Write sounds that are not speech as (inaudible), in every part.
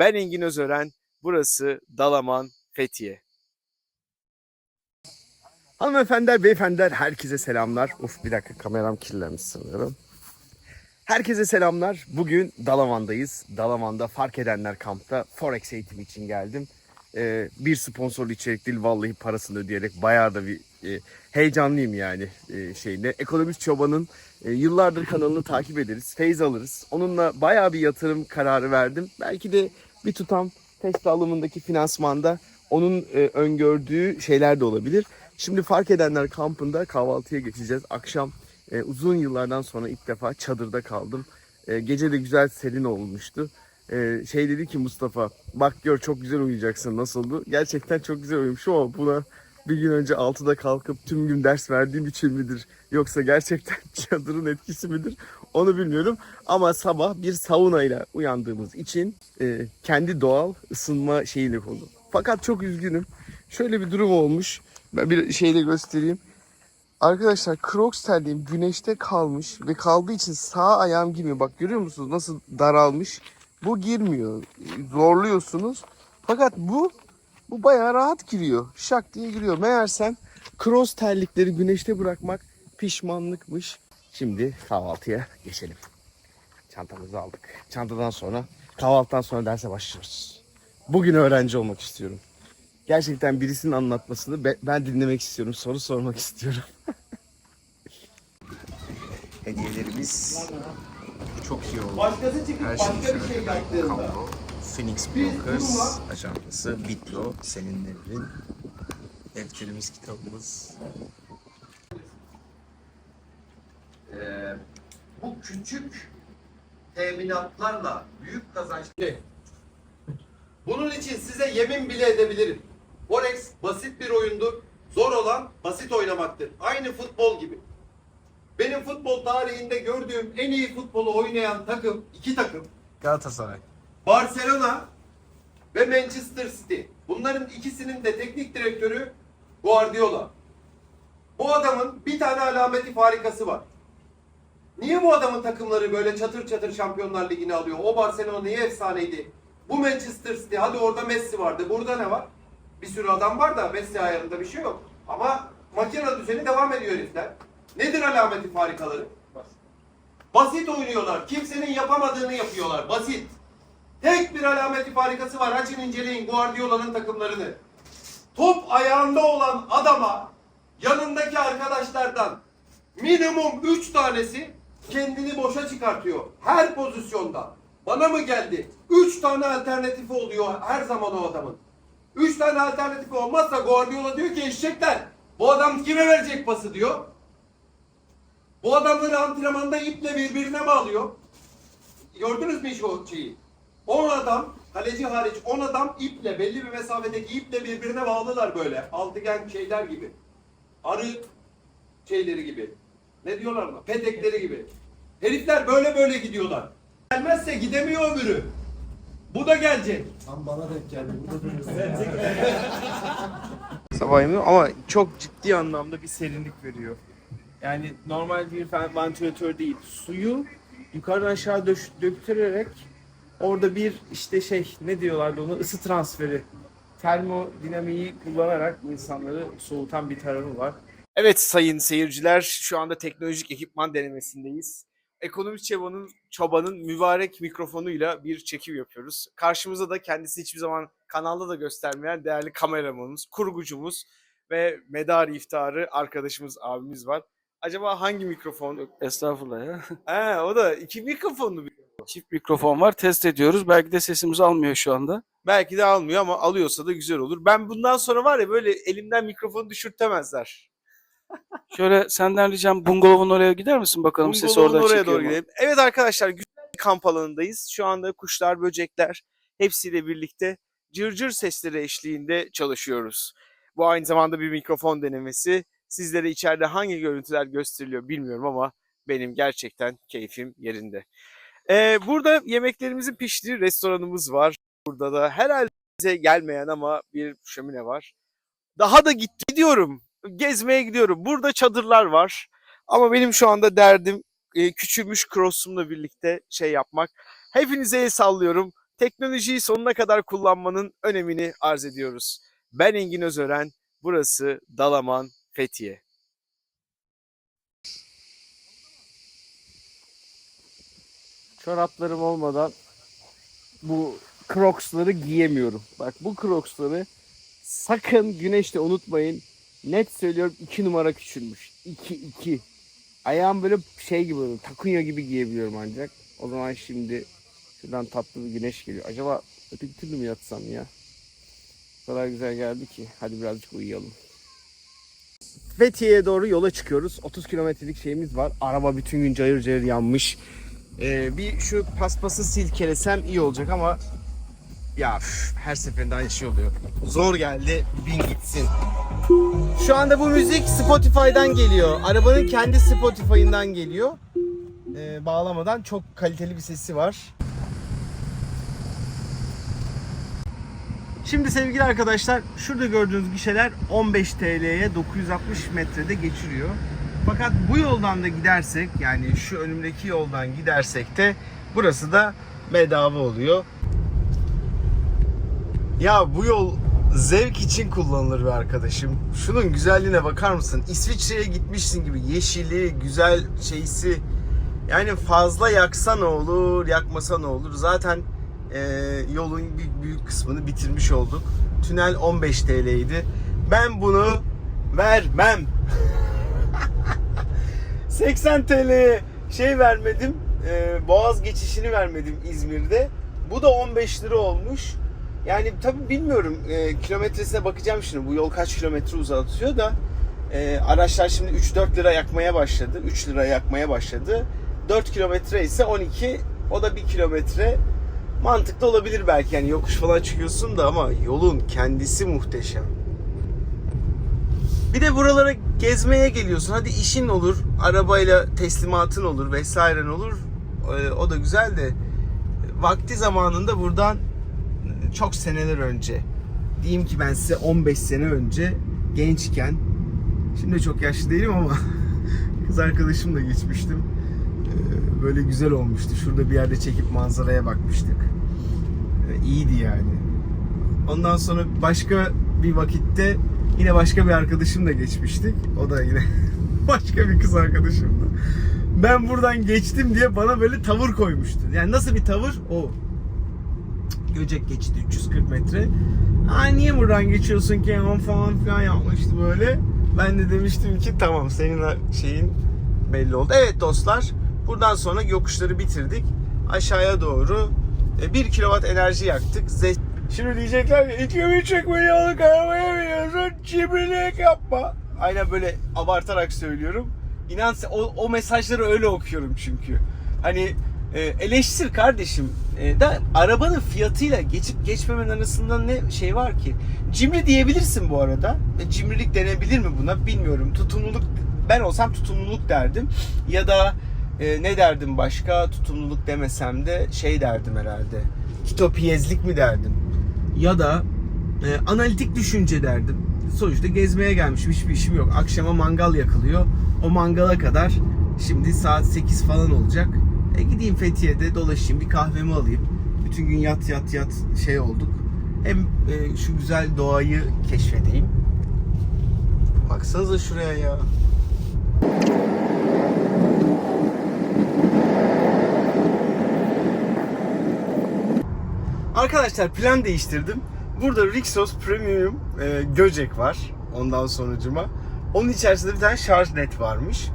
Ben Engin Özören, burası Dalaman, Fethiye. Hanımefendiler, beyefendiler herkese selamlar. Uf bir dakika kameram kirlenmiş sanıyorum. Herkese selamlar. Bugün Dalaman'dayız. Dalaman'da fark edenler kampta Forex eğitimi için geldim. Ee, bir sponsorlu içerik değil vallahi parasını ödeyerek bayağı da bir e, heyecanlıyım yani e, şeyinde. Ekonomist Çoban'ın e, yıllardır kanalını takip ederiz, feyz alırız. Onunla bayağı bir yatırım kararı verdim. Belki de bir tutam Tesla alımındaki finansmanda onun e, öngördüğü şeyler de olabilir. Şimdi fark edenler kampında kahvaltıya geçeceğiz. Akşam e, uzun yıllardan sonra ilk defa çadırda kaldım. E, gece de güzel serin olmuştu. E, şey dedi ki Mustafa bak gör çok güzel uyuyacaksın nasıldı? Gerçekten çok güzel uyumuşum ama buna bir gün önce 6'da kalkıp tüm gün ders verdiğim için midir? Yoksa gerçekten (laughs) çadırın etkisi midir? Onu bilmiyorum. Ama sabah bir saunayla uyandığımız için e, kendi doğal ısınma şeyiyle oldu. Fakat çok üzgünüm. Şöyle bir durum olmuş. Ben bir şeyle göstereyim. Arkadaşlar Crocs terliğim güneşte kalmış ve kaldığı için sağ ayağım girmiyor. Bak görüyor musunuz nasıl daralmış? Bu girmiyor. Zorluyorsunuz. Fakat bu bu bayağı rahat giriyor. Şak diye giriyor. Meğersem cross terlikleri güneşte bırakmak pişmanlıkmış. Şimdi kahvaltıya geçelim. Çantamızı aldık. Çantadan sonra kahvaltıdan sonra derse başlıyoruz. Bugün öğrenci olmak istiyorum. Gerçekten birisinin anlatmasını be- ben dinlemek istiyorum. Soru sormak istiyorum. Hediyelerimiz çok iyi oldu. Başkası çıkıp Her şey başka bir şey kattığında. Phoenix Brokers ajandası, Bitlo, seninlerin defterimiz, kitabımız. Ee, bu küçük teminatlarla büyük kazanç. Bunun için size yemin bile edebilirim. Forex basit bir oyundur. Zor olan basit oynamaktır. Aynı futbol gibi. Benim futbol tarihinde gördüğüm en iyi futbolu oynayan takım, iki takım. Galatasaray. Barcelona ve Manchester City. Bunların ikisinin de teknik direktörü Guardiola. Bu adamın bir tane alameti farikası var. Niye bu adamın takımları böyle çatır çatır Şampiyonlar Ligi'ni alıyor? O Barcelona niye efsaneydi? Bu Manchester City, hadi orada Messi vardı. Burada ne var? Bir sürü adam var da Messi ayarında bir şey yok. Ama makine düzeni devam ediyor herifler. Nedir alameti farikaları? Basit oynuyorlar. Kimsenin yapamadığını yapıyorlar. Basit. Tek bir alameti farikası var. Açın inceleyin Guardiola'nın takımlarını. Top ayağında olan adama yanındaki arkadaşlardan minimum 3 tanesi kendini boşa çıkartıyor. Her pozisyonda. Bana mı geldi? 3 tane alternatifi oluyor her zaman o adamın. 3 tane alternatifi olmazsa Guardiola diyor ki eşekler bu adam kime verecek pası diyor. Bu adamları antrenmanda iple birbirine bağlıyor. Gördünüz mü hiç o şeyi? 10 adam, kaleci hariç 10 adam iple, belli bir mesafedeki iple birbirine bağlılar böyle. Altıgen şeyler gibi. Arı şeyleri gibi. Ne diyorlar ona? Petekleri gibi. Herifler böyle böyle gidiyorlar. Gelmezse gidemiyor öbürü. Bu da gelecek. Tam bana denk geldi. Burada Sabah yemeği ama çok ciddi anlamda bir serinlik veriyor. Yani normal bir fen- vantilatör değil. Suyu yukarıdan aşağı döş, döktürerek orada bir işte şey ne diyorlardı ona ısı transferi termodinamiği kullanarak insanları soğutan bir tarafı var. Evet sayın seyirciler şu anda teknolojik ekipman denemesindeyiz. Ekonomist Çoban'ın, çobanın mübarek mikrofonuyla bir çekim yapıyoruz. Karşımızda da kendisi hiçbir zaman kanalda da göstermeyen değerli kameramanımız, kurgucumuz ve medar iftarı arkadaşımız, abimiz var. Acaba hangi mikrofon? Estağfurullah ya. He, o da iki mikrofonlu. bir- Çift mikrofon var. Test ediyoruz. Belki de sesimizi almıyor şu anda. Belki de almıyor ama alıyorsa da güzel olur. Ben bundan sonra var ya böyle elimden mikrofonu düşürtemezler. Şöyle senden ricam bungalovun oraya gider misin bakalım sesi Bungalovun oradan oraya çekiyor doğru mu? gidelim. Evet arkadaşlar güzel bir kamp alanındayız. Şu anda kuşlar, böcekler hepsiyle birlikte cırcır sesleri eşliğinde çalışıyoruz. Bu aynı zamanda bir mikrofon denemesi. Sizlere içeride hangi görüntüler gösteriliyor bilmiyorum ama benim gerçekten keyfim yerinde. Ee, burada yemeklerimizin piştiği restoranımız var. Burada da herhalde bize gelmeyen ama bir şömine var. Daha da git gidiyorum. Gezmeye gidiyorum. Burada çadırlar var. Ama benim şu anda derdim e, küçülmüş cross'umla birlikte şey yapmak. Hepinize el sallıyorum. teknolojiyi sonuna kadar kullanmanın önemini arz ediyoruz. Ben Engin Özören, burası Dalaman, Fethiye. Çoraplarım olmadan bu Crocs'ları giyemiyorum. Bak bu Crocs'ları sakın güneşte unutmayın. Net söylüyorum 2 numara küçülmüş. 2 2. Ayağım böyle şey gibi oluyor. Takunya gibi giyebiliyorum ancak. O zaman şimdi şuradan tatlı bir güneş geliyor. Acaba öteki türlü mü yatsam ya? O kadar güzel geldi ki. Hadi birazcık uyuyalım. Fethiye'ye doğru yola çıkıyoruz. 30 kilometrelik şeyimiz var. Araba bütün gün cayır cayır yanmış. Ee, bir şu paspası silkelesem iyi olacak ama ya üf, her seferinde aynı şey oluyor. Zor geldi bin gitsin. Şu anda bu müzik Spotify'dan geliyor. Arabanın kendi Spotify'ından geliyor. Ee, bağlamadan çok kaliteli bir sesi var. Şimdi sevgili arkadaşlar şurada gördüğünüz gişeler 15 TL'ye 960 metrede geçiriyor. Fakat bu yoldan da gidersek yani şu önümdeki yoldan gidersek de burası da bedava oluyor. Ya bu yol zevk için kullanılır be arkadaşım. Şunun güzelliğine bakar mısın? İsviçre'ye gitmişsin gibi yeşili, güzel şeysi. Yani fazla yaksa ne olur, yakmasa ne olur? Zaten e, yolun bir büyük kısmını bitirmiş olduk. Tünel 15 TL'ydi. Ben bunu vermem. (laughs) 80 TL'ye şey vermedim. e, Boğaz geçişini vermedim İzmir'de. Bu da 15 lira olmuş. Yani tabii bilmiyorum e, kilometresine bakacağım şimdi. Bu yol kaç kilometre uzatıyor da e, araçlar şimdi 3-4 lira yakmaya başladı. 3 lira yakmaya başladı. 4 kilometre ise 12. O da 1 kilometre. Mantıklı olabilir belki yani yokuş falan çıkıyorsun da ama yolun kendisi muhteşem. Bir de buralara gezmeye geliyorsun. Hadi işin olur, arabayla teslimatın olur vesairen olur. Ee, O da güzel de vakti zamanında buradan çok seneler önce diyeyim ki ben size 15 sene önce gençken şimdi çok yaşlı değilim ama (laughs) kız arkadaşımla geçmiştim. Ee, Böyle güzel olmuştu. Şurada bir yerde çekip manzaraya bakmıştık. Ee, İyiydi yani. Ondan sonra başka bir vakitte yine başka bir arkadaşımla geçmiştik. O da yine (laughs) başka bir kız arkadaşımdı. Ben buradan geçtim diye bana böyle tavır koymuştu. Yani nasıl bir tavır? O. Göcek geçti 340 metre. Aa niye buradan geçiyorsun ki falan filan yapmıştı böyle. Ben de demiştim ki tamam senin şeyin belli oldu. Evet dostlar buradan sonra yokuşları bitirdik. Aşağıya doğru 1 kilowatt enerji yaktık. Ze- Şimdi diyecekler ki 2,5 milyonluk arabaya biniyorsun cimrilik yapma. Aynen böyle abartarak söylüyorum. İnan o, o mesajları öyle okuyorum çünkü. Hani e, eleştir kardeşim. E, da arabanın fiyatıyla geçip geçmemen arasında ne şey var ki? Cimri diyebilirsin bu arada. E, cimrilik denebilir mi buna bilmiyorum. Tutumluluk ben olsam tutumluluk derdim. Ya da e, ne derdim başka? Tutumluluk demesem de şey derdim herhalde. Kitopiyezlik mi derdim? Ya da e, analitik düşünce derdim. Sonuçta gezmeye gelmişim hiçbir işim yok. Akşama mangal yakılıyor. O mangala kadar şimdi saat 8 falan olacak. E gideyim Fethiye'de dolaşayım bir kahvemi alayım. Bütün gün yat yat yat şey olduk. Hem e, şu güzel doğayı keşfedeyim. Baksanıza şuraya ya. Arkadaşlar plan değiştirdim. Burada Rixos Premium e, Göcek var. Ondan sonucuma. Onun içerisinde bir tane şarj net varmış.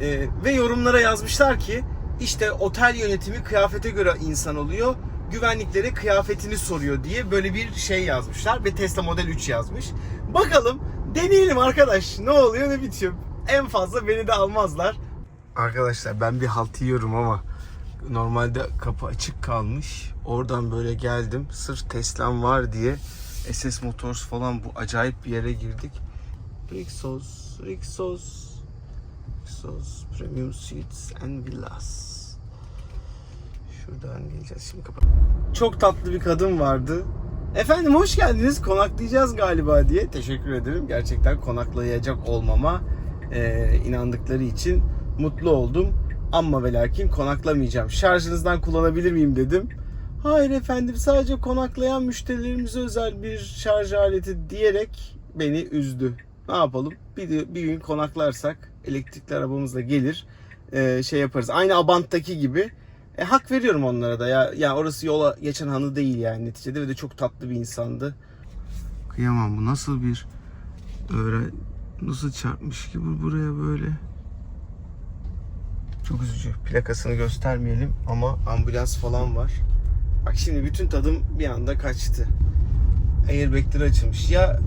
E, ve yorumlara yazmışlar ki işte otel yönetimi kıyafete göre insan oluyor. Güvenliklere kıyafetini soruyor diye böyle bir şey yazmışlar ve Tesla Model 3 yazmış. Bakalım deneyelim arkadaş ne oluyor ne bitiyor. En fazla beni de almazlar. Arkadaşlar ben bir halt yiyorum ama normalde kapı açık kalmış. Oradan böyle geldim. Sırf Tesla'm var diye SS Motors falan bu acayip bir yere girdik. Rixos, Rixos, Rixos Premium Suites and Villas. Şuradan geleceğiz şimdi kapat. Çok tatlı bir kadın vardı. Efendim hoş geldiniz. Konaklayacağız galiba diye. Teşekkür ederim. Gerçekten konaklayacak olmama e, inandıkları için mutlu oldum. Ama ve lakin konaklamayacağım. Şarjınızdan kullanabilir miyim dedim. Hayır efendim sadece konaklayan müşterilerimize özel bir şarj aleti diyerek beni üzdü. Ne yapalım? Bir, bir gün konaklarsak elektrikli arabamızla gelir e, şey yaparız. Aynı Abant'taki gibi. E, hak veriyorum onlara da ya. Ya orası yola geçen hanı değil yani neticede ve de çok tatlı bir insandı. Kıyamam bu nasıl bir öğren nasıl çarpmış ki bu buraya böyle. Çok üzücü. Plakasını göstermeyelim ama ambulans falan var. Bak şimdi bütün tadım bir anda kaçtı. Airbag'leri açılmış. Ya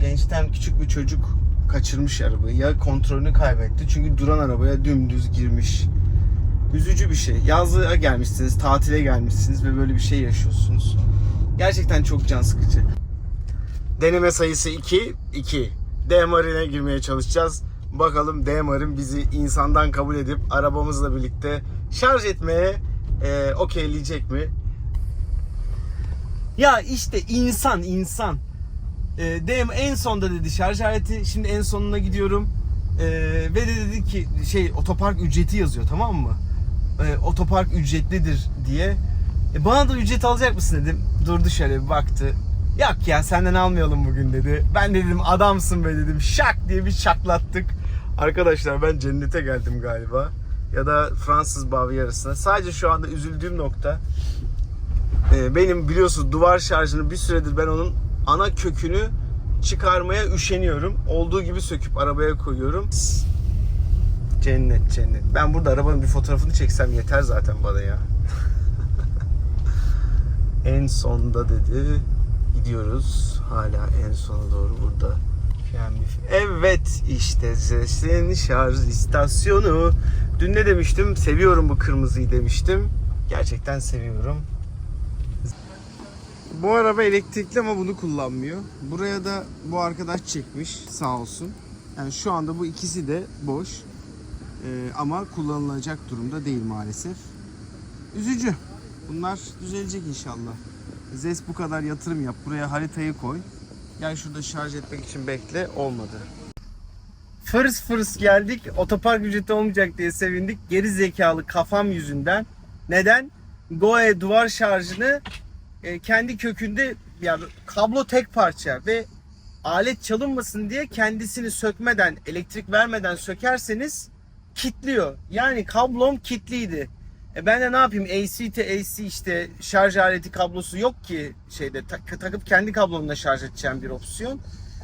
gençten küçük bir çocuk kaçırmış arabayı ya kontrolünü kaybetti. Çünkü duran arabaya dümdüz girmiş. Üzücü bir şey. Yazlığa gelmişsiniz, tatile gelmişsiniz ve böyle bir şey yaşıyorsunuz. Gerçekten çok can sıkıcı. Deneme sayısı 2, 2. D-Marine'e girmeye çalışacağız. Bakalım D-Marin bizi insandan kabul edip arabamızla birlikte şarj etmeye e, okeyleyecek mi? Ya işte insan insan. E, DM en sonda dedi şarj aleti. Şimdi en sonuna gidiyorum. E, ve de dedi ki şey otopark ücreti yazıyor tamam mı? E, otopark ücretlidir diye. E, bana da ücret alacak mısın dedim. Durdu şöyle bir baktı. Yok ya senden almayalım bugün dedi. Ben de dedim adamsın be dedim. Şak diye bir şaklattık. Arkadaşlar ben cennete geldim galiba. Ya da Fransız Bavyera'sına. Sadece şu anda üzüldüğüm nokta ee, benim biliyorsunuz duvar şarjını bir süredir ben onun ana kökünü çıkarmaya üşeniyorum. Olduğu gibi söküp arabaya koyuyorum. Cennet cennet. Ben burada arabanın bir fotoğrafını çeksem yeter zaten bana ya. (laughs) en sonda dedi. Gidiyoruz. Hala en sona doğru burada. Evet işte sesin şarj istasyonu. Dün ne demiştim? Seviyorum bu kırmızıyı demiştim. Gerçekten seviyorum. Bu araba elektrikli ama bunu kullanmıyor. Buraya da bu arkadaş çekmiş sağ olsun. Yani şu anda bu ikisi de boş. Ee, ama kullanılacak durumda değil maalesef. Üzücü. Bunlar düzelecek inşallah. ZES bu kadar yatırım yap. Buraya haritayı koy. Gel şurada şarj etmek için bekle. Olmadı. Fırs fırs geldik. Otopark ücreti olmayacak diye sevindik. Geri zekalı kafam yüzünden. Neden? Goe duvar şarjını e, kendi kökünde yani kablo tek parça ve alet çalınmasın diye kendisini sökmeden, elektrik vermeden sökerseniz kitliyor. Yani kablom kitliydi. E ben de ne yapayım? AC AC işte şarj aleti kablosu yok ki şeyde tak- takıp kendi kablomla şarj edeceğim bir opsiyon.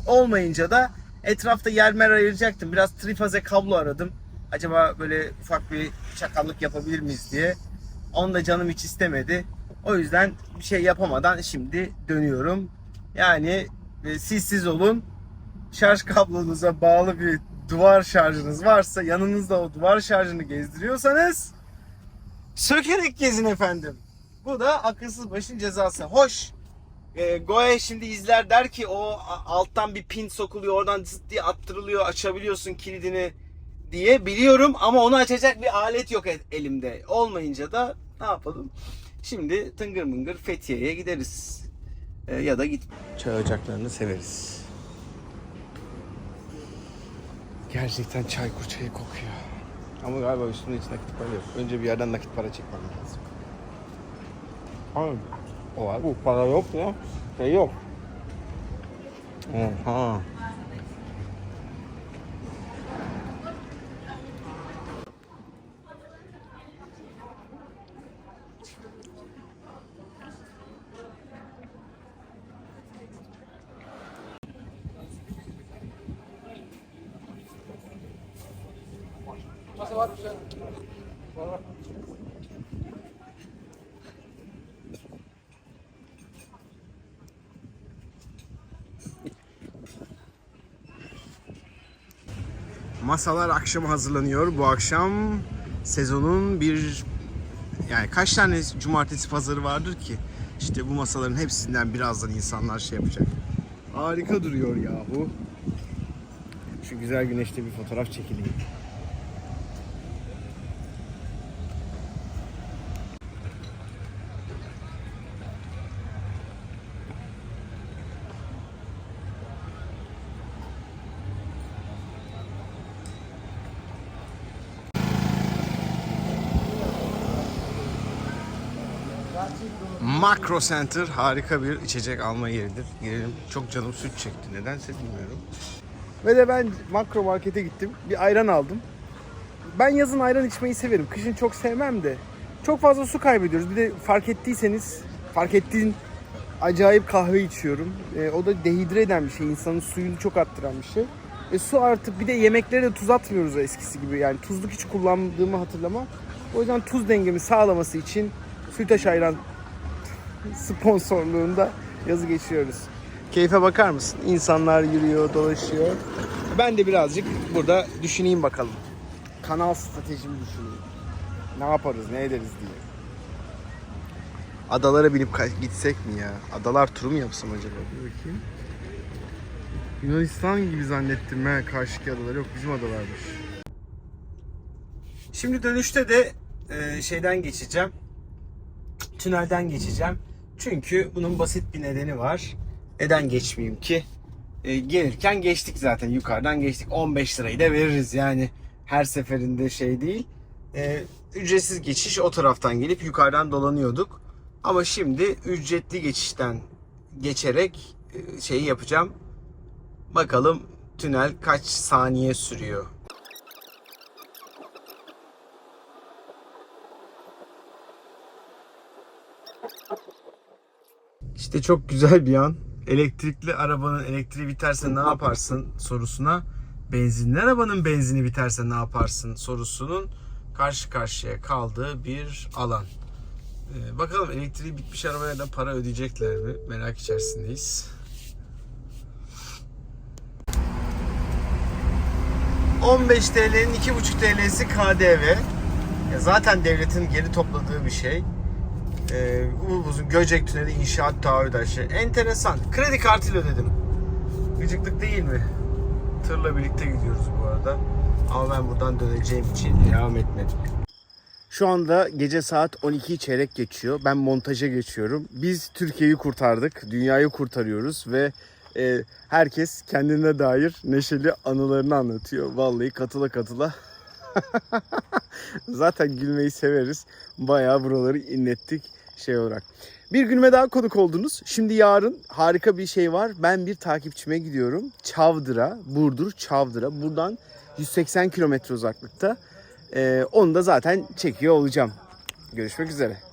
Olmayınca da etrafta yer mer ayıracaktım. Biraz trifaze kablo aradım. Acaba böyle ufak bir çakallık yapabilir miyiz diye. Onu da canım hiç istemedi. O yüzden bir şey yapamadan şimdi dönüyorum. Yani e, siz siz olun. Şarj kablonuza bağlı bir duvar şarjınız varsa yanınızda o duvar şarjını gezdiriyorsanız sökerek gezin efendim. Bu da akılsız başın cezası. Hoş. E, Goe şimdi izler der ki o alttan bir pin sokuluyor oradan zıt diye attırılıyor açabiliyorsun kilidini diye biliyorum ama onu açacak bir alet yok e- elimde. Olmayınca da ne yapalım? Şimdi tıngır mıngır Fethiye'ye gideriz. E, ya da git. Çay ocaklarını severiz. Gerçekten çayı kokuyor. Ama galiba üstünde hiç nakit para yok. Önce bir yerden nakit para çekmem lazım. Hayır. O var. Bu para yok ya. Şey yok. Oha. Masalar akşam hazırlanıyor. Bu akşam sezonun bir yani kaç tane cumartesi pazarı vardır ki? İşte bu masaların hepsinden birazdan insanlar şey yapacak. Harika duruyor yahu. Şu güzel güneşte bir fotoğraf çekileyim. Macro Center harika bir içecek alma yeridir. Girelim. Çok canım süt çekti. Nedense bilmiyorum. Ve de ben makro markete gittim. Bir ayran aldım. Ben yazın ayran içmeyi severim. Kışın çok sevmem de. Çok fazla su kaybediyoruz. Bir de fark ettiyseniz, fark ettiğin acayip kahve içiyorum. E, o da dehidre eden bir şey. İnsanın suyunu çok attıran bir şey. E, su artık bir de yemeklere de tuz atmıyoruz eskisi gibi. Yani tuzluk hiç kullandığımı hatırlama. O yüzden tuz dengemi sağlaması için Sütaş Ayran sponsorluğunda yazı geçiyoruz. Keyfe bakar mısın? İnsanlar yürüyor, dolaşıyor. Ben de birazcık burada düşüneyim bakalım. Kanal stratejimi düşüneyim. Ne yaparız, ne ederiz diye. Adalara binip gitsek mi ya? Adalar turu mu yapsam acaba? Bir bakayım. Yunanistan gibi zannettim ben karşıki adalar. Yok bizim adalarmış. Şimdi dönüşte de e, şeyden geçeceğim. Tünelden geçeceğim. Çünkü bunun basit bir nedeni var. Neden geçmeyeyim ki? E, gelirken geçtik zaten yukarıdan geçtik. 15 lirayı da veririz yani. Her seferinde şey değil. E, ücretsiz geçiş o taraftan gelip yukarıdan dolanıyorduk. Ama şimdi ücretli geçişten geçerek e, şeyi yapacağım. Bakalım tünel kaç saniye sürüyor. İşte çok güzel bir an. Elektrikli arabanın elektriği biterse ne yaparsın sorusuna benzinli arabanın benzini biterse ne yaparsın sorusunun karşı karşıya kaldığı bir alan. Ee, bakalım elektriği bitmiş arabaya da para ödeyecekler mi? Merak içerisindeyiz. 15 TL'nin 2,5 TL'si KDV. Zaten devletin geri topladığı bir şey. Ee, uzun Göcek Tüneli inşaat taahhüdaşı. Enteresan. Kredi kartıyla ödedim. Gıcıklık değil mi? Tırla birlikte gidiyoruz bu arada. Ama ben buradan döneceğim için devam etmedim. Şu anda gece saat 12 çeyrek geçiyor. Ben montaja geçiyorum. Biz Türkiye'yi kurtardık. Dünyayı kurtarıyoruz ve e, herkes kendine dair neşeli anılarını anlatıyor. Vallahi katıla katıla. (laughs) Zaten gülmeyi severiz. Bayağı buraları inlettik şey olarak. Bir günüme daha konuk oldunuz. Şimdi yarın harika bir şey var. Ben bir takipçime gidiyorum. Çavdır'a, Burdur Çavdır'a. Buradan 180 kilometre uzaklıkta. Ee, onu da zaten çekiyor olacağım. Görüşmek üzere.